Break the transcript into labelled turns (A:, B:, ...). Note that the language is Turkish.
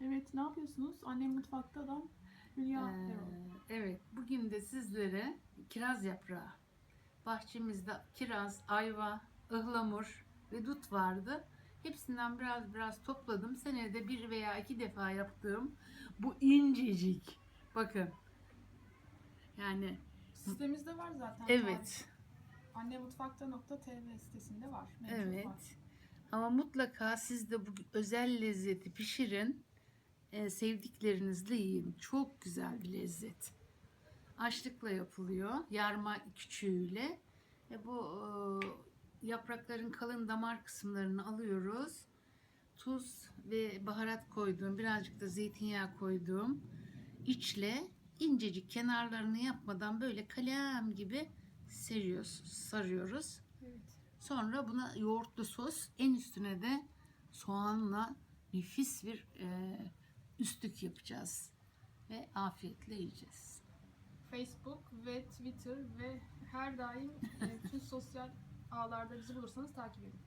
A: Evet ne yapıyorsunuz? Annem mutfakta da Hülya
B: Ee,
A: Erol.
B: evet, bugün de sizlere kiraz yaprağı. Bahçemizde kiraz, ayva, ıhlamur ve dut vardı. Hepsinden biraz biraz topladım. Senede bir veya iki defa yaptığım bu incecik. Bakın. Yani
A: Sitemizde var zaten.
B: evet,
A: Annemutfakta.tv sitesinde var. mevcut var.
B: evet. Ama mutlaka siz de bu özel lezzeti pişirin. Ee, sevdiklerinizle yiyin. Çok güzel bir lezzet. Açlıkla yapılıyor. Yarma küçüğüyle. E bu e, yaprakların kalın damar kısımlarını alıyoruz. Tuz ve baharat koyduğum, birazcık da zeytinyağı koyduğum içle incecik kenarlarını yapmadan böyle kalem gibi seriyoruz, sarıyoruz.
A: Evet.
B: Sonra buna yoğurtlu sos, en üstüne de soğanla nefis bir e, üstlük yapacağız. Ve afiyetle yiyeceğiz.
A: Facebook ve Twitter ve her daim e, tüm sosyal ağlarda bizi bulursanız takip edin.